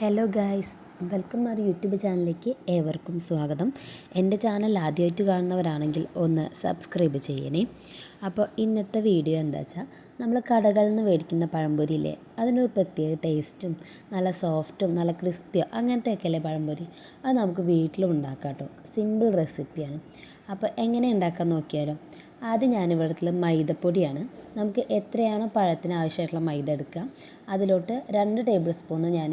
Hello guys welcome our YouTube ചാനലിലേക്ക് ഏവർക്കും സ്വാഗതം. എന്റെ ചാനൽ ആദ്യമായിട്ട് കാണുന്നവരാണെങ്കിൽ ഒന്ന് സബ്സ്ക്രൈബ് ചെയ്യണേ. അപ്പോൾ ഇന്നത്തെ വീഡിയോ എന്താ വെച്ചാൽ നമ്മൾ കടകളിൽ നിന്ന് മേടിക്കുന്ന പഴംപൊരിയില്ലേ അതിനൊരു പ്രത്യേക ടേസ്റ്റും നല്ല സോഫ്റ്റും നല്ല ക്രിസ്പിയോ അങ്ങനത്തെ ഒക്കെയല്ലേ പഴംപൊരി? അത് നമുക്ക് വീട്ടിലും ഉണ്ടാക്കാം കേട്ടോ. സിമ്പിൾ റെസിപ്പിയാണ്. അപ്പോൾ എങ്ങനെ ഉണ്ടാക്കാൻ നോക്കിയാലോ ആദ്യം ഞാനിവിടത്തിൽ മൈദപ്പൊടിയാണ്. നമുക്ക് എത്രയാണോ പഴത്തിന് ആവശ്യമായിട്ടുള്ള മൈദ എടുക്കാം. അതിലോട്ട് രണ്ട് ടേബിൾ സ്പൂണ് ഞാൻ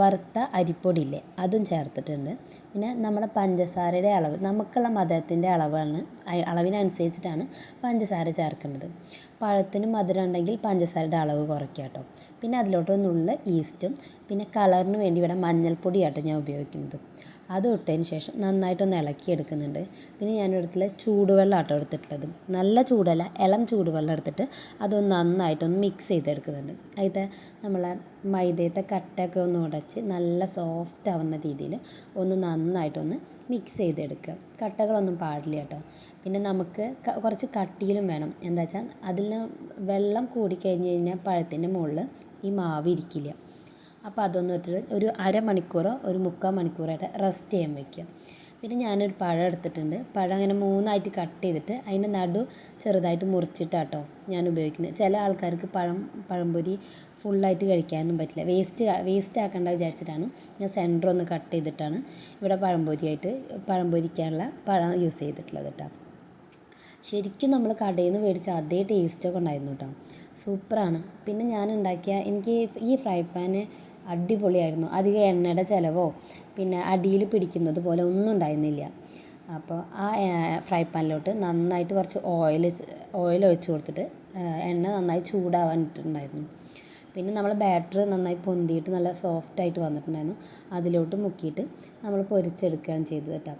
വറുത്ത അരിപ്പൊടിയില്ലേ അതും ചേർത്തിട്ടുണ്ട്. പിന്നെ നമ്മുടെ പഞ്ചസാരയുടെ അളവ് നമുക്കുള്ള മധുരത്തിന്റെ അളവാണ് അളവിനനുസരിച്ചിട്ടാണ് പഞ്ചസാര ചേർക്കുന്നത് പഴത്തിന് മധുരം ഉണ്ടെങ്കിൽ പഞ്ചസാരയുടെ അളവ് കുറയ്ക്കുക കേട്ടോ. പിന്നെ അതിലോട്ട് ഈസ്റ്റും പിന്നെ കളറിന് വേണ്ടി ഇവിടെ മഞ്ഞൾപ്പൊടിയാട്ടോ ഞാൻ ഉപയോഗിക്കുന്നത്. അത് ഇട്ടതിന് ശേഷം നന്നായിട്ടൊന്ന് ഇളക്കി എടുക്കുന്നുണ്ട് പിന്നെ ഞാൻ എടുത്തിട്ടുള്ള ചൂടുവെള്ളം ആട്ടോ എടുത്തിട്ടുള്ളത്. നല്ല ചൂടല്ല ഇളം ചൂടുവെള്ളം എടുത്തിട്ട് അതൊന്ന് നന്നായിട്ടൊന്ന് മിക്സ് ചെയ്തെടുക്കുന്നുണ്ട്. അതിത്തെ നമ്മളെ മൈദയത്തെ കട്ടയൊക്കെ ഒന്ന് ഉടച്ച് നല്ല സോഫ്റ്റ് ആവുന്ന രീതിയിൽ ഒന്ന് നന്നായിട്ടൊന്ന് മിക്സ് ചെയ്തെടുക്കുക. കട്ടകളൊന്നും പാടില്ല കേട്ടോ. പിന്നെ നമുക്ക് കുറച്ച് കട്ടിയിലും വേണം. എന്താ വെച്ചാൽ അതിൽ വെള്ളം കൂടിക്കഴിഞ്ഞ് കഴിഞ്ഞാൽ പഴത്തിന്റെ മുകളിൽ ഈ മാവ് ഇരിക്കില്ല. അപ്പോൾ അതൊന്ന് ഇട്ടിട്ട് ഒരു അരമണിക്കൂറോ ഒരു മുക്കാൽ മണിക്കൂറായിട്ട് റെസ്റ്റ് ചെയ്യാൻ വയ്ക്കുക പിന്നെ ഞാനൊരു പഴം എടുത്തിട്ടുണ്ട്. പഴം അങ്ങനെ മൂന്നായിട്ട് കട്ട് ചെയ്തിട്ട് അതിന്റെ നടു ചെറുതായിട്ട് മുറിച്ചിട്ടാട്ടോ ഞാൻ ഉപയോഗിക്കുന്നത്. ചില ആൾക്കാർക്ക് പഴം പഴംപൊരി ഫുള്ളായിട്ട് കഴിക്കാനൊന്നും പറ്റില്ല. വേസ്റ്റ് വേസ്റ്റ് ആക്കണ്ട വിചാരിച്ചിട്ടാണ്. ഞാൻ സെന്റർ ഒന്ന് കട്ട് ചെയ്തിട്ടാണ് ഇവിടെ പഴംപൊരിയായിട്ട് പഴംപൊരിക്കാനുള്ള പഴം യൂസ് ചെയ്തിട്ടുള്ളത് കേട്ടോ ശരിക്കും നമ്മൾ കടയിൽ നിന്ന് മേടിച്ച അതേ ടേസ്റ്റൊക്കെ ഉണ്ടായിരുന്നു കേട്ടോ സൂപ്പറാണ് പിന്നെ ഞാൻ ഉണ്ടാക്കിയ എനിക്ക് ഈ ഫ്രൈ പാന് അടിപൊളിയായിരുന്നു. അധികം എണ്ണയുടെ ചിലവോ പിന്നെ അടിയിൽ പിടിക്കുന്നത് പോലെ ഒന്നും ഉണ്ടായിരുന്നില്ല. അപ്പോൾ ആ ഫ്രൈ പാനിലോട്ട് നന്നായിട്ട് കുറച്ച് ഓയിൽ ഓയിൽ ഒഴിച്ച് കൊടുത്തിട്ട് എണ്ണ നന്നായി ചൂടാവാനിട്ടുണ്ടായിരുന്നു. പിന്നെ നമ്മൾ ബാറ്റർ നന്നായി പൊന്തിയിട്ട് നല്ല സോഫ്റ്റായിട്ട് വന്നിട്ടുണ്ടായിരുന്നു. അതിലോട്ട് മുക്കിയിട്ട് നമ്മൾ പൊരിച്ചെടുക്കുകയാണ് ചെയ്തത് കേട്ടോ.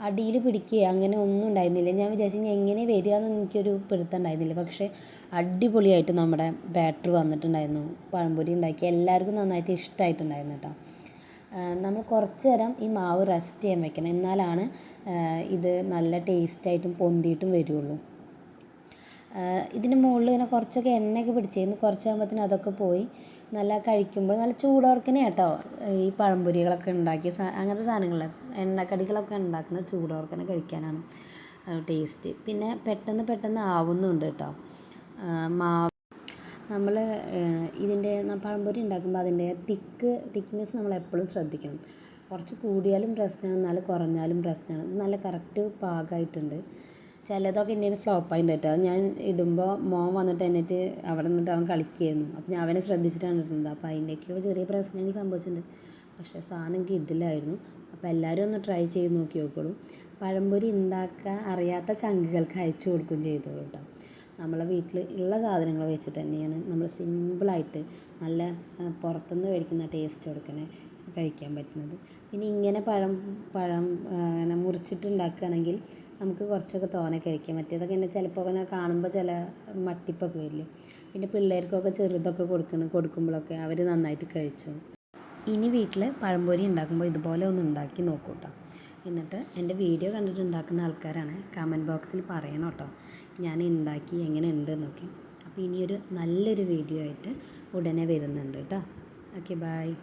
അടിയിൽ പിടിക്കുക അങ്ങനെ ഒന്നും ഉണ്ടായിരുന്നില്ല. ഞാൻ വിചാരിച്ചു ഇനി എങ്ങനെ വരിക എന്ന് എനിക്കൊരു പിടുത്തം ഉണ്ടായിരുന്നില്ല. പക്ഷേ അടിപൊളിയായിട്ട് നമ്മുടെ ബാറ്റർ വന്നിട്ടുണ്ടായിരുന്നു. പഴംപൊരി ഉണ്ടാക്കി. എല്ലാവർക്കും നന്നായിട്ട് ഇഷ്ടമായിട്ടുണ്ടായിരുന്നു കേട്ടോ. നമ്മൾ കുറച്ച് നേരം ഈ മാവ് റെസ്റ്റ് ചെയ്യാൻ വെക്കണം. എന്നാലാണ് ഇത് നല്ല ടേസ്റ്റായിട്ടും പൊന്തിയിട്ടും വരുള്ളൂ. ഇതിന് മുകളിൽ ഇങ്ങനെ കുറച്ചൊക്കെ എണ്ണയൊക്കെ പിടിച്ചിരുന്നു. കുറച്ചാകുമ്പോഴത്തേനും അതൊക്കെ പോയി നല്ല കഴിക്കുമ്പോൾ നല്ല ചൂടോർക്കനെ കേട്ടോ. ഈ പഴംപൊരികളൊക്കെ ഉണ്ടാക്കിയ സാ അങ്ങനത്തെ സാധനങ്ങൾ എണ്ണക്കടികളൊക്കെ ഉണ്ടാക്കുന്ന ചൂടോർക്കനെ കഴിക്കാനാണ് ടേസ്റ്റ്. പിന്നെ പെട്ടെന്ന് പെട്ടെന്ന് ആവുന്നുണ്ട് കേട്ടോ. മാവ്. നമ്മൾ ഇതിന്റെ പഴംപൊരി ഉണ്ടാക്കുമ്പോൾ അതിന്റെ തിക്ക് തിക്നെസ് നമ്മൾ എപ്പോഴും ശ്രദ്ധിക്കണം. കുറച്ച് കൂടിയാലും പ്രശ്നമാണ് എന്നാൽ കുറഞ്ഞാലും പ്രശ്നമാണ്. നല്ല കറക്റ്റ് പാകമായിട്ടുണ്ട് ചിലതൊക്കെ എന്റെ ഫ്ലോപ്പായിട്ട് കേട്ടോ അത് ഞാൻ ഇടുമ്പോൾ മോൻ വന്നിട്ട് എന്നിട്ട് അവിടെ നിന്നിട്ട് അവൻ കളിക്കുകയായിരുന്നു അപ്പോൾ ഞാൻ അവനെ ശ്രദ്ധിച്ചിട്ടാണ് ഇടുന്നത്. അപ്പോൾ അതിന്റെയൊക്കെ ചെറിയ പ്രശ്നങ്ങൾ സംഭവിച്ചിട്ടുണ്ട്. പക്ഷേ സാധനം കിട്ടില്ലായിരുന്നു. അപ്പോൾ എല്ലാവരും ഒന്ന് ട്രൈ ചെയ്ത് നോക്കി നോക്കോളൂ പഴംപൊരി ഉണ്ടാക്കാൻ അറിയാത്ത ചങ്കുകൾക്ക് അയച്ചു കൊടുക്കുകയും ചെയ്തോളൂ കേട്ടോ. നമ്മളെ വീട്ടിൽ ഉള്ള സാധനങ്ങൾ വെച്ചിട്ട് തന്നെയാണ് നമ്മൾ സിമ്പിളായിട്ട് നല്ല പുറത്തുനിന്ന് മേടിക്കുന്ന ടേസ്റ്റ് കൊടുക്കണേ. കഴിക്കാൻ പറ്റുന്നത്. പിന്നെ ഇങ്ങനെ പഴം പഴം മുറിച്ചിട്ടുണ്ടാക്കുകയാണെങ്കിൽ നമുക്ക് കുറച്ചൊക്കെ തോനെ കഴിക്കാം. മറ്റേതൊക്കെ എന്നെ ചിലപ്പോൾ ഇങ്ങനെ കാണുമ്പോൾ ചില മട്ടിപ്പൊക്കെ വരില്ലേ? പിന്നെ പിള്ളേർക്കൊക്കെ ചെറുതൊക്കെ കൊടുക്കണം കൊടുക്കുമ്പോഴൊക്കെ അവർ നന്നായിട്ട് കഴിച്ചു? ഇനി വീട്ടിൽ പഴംപൊരി ഉണ്ടാക്കുമ്പോൾ ഇതുപോലെ ഒന്ന് ഉണ്ടാക്കി നോക്കൂ കേട്ടോ എന്നിട്ട് എന്റെ വീഡിയോ കണ്ടിട്ട് ഉണ്ടാക്കുന്ന ആൾക്കാരാണ് കമന്റ് ബോക്സിൽ പറയണം കേട്ടോ. ഞാൻ ഉണ്ടാക്കി എങ്ങനെ ഉണ്ട് നോക്കി അപ്പോൾ ഇനിയൊരു നല്ലൊരു വീഡിയോ ആയിട്ട് ഉടനെ വരുന്നുണ്ട് കേട്ടോ. Okay bye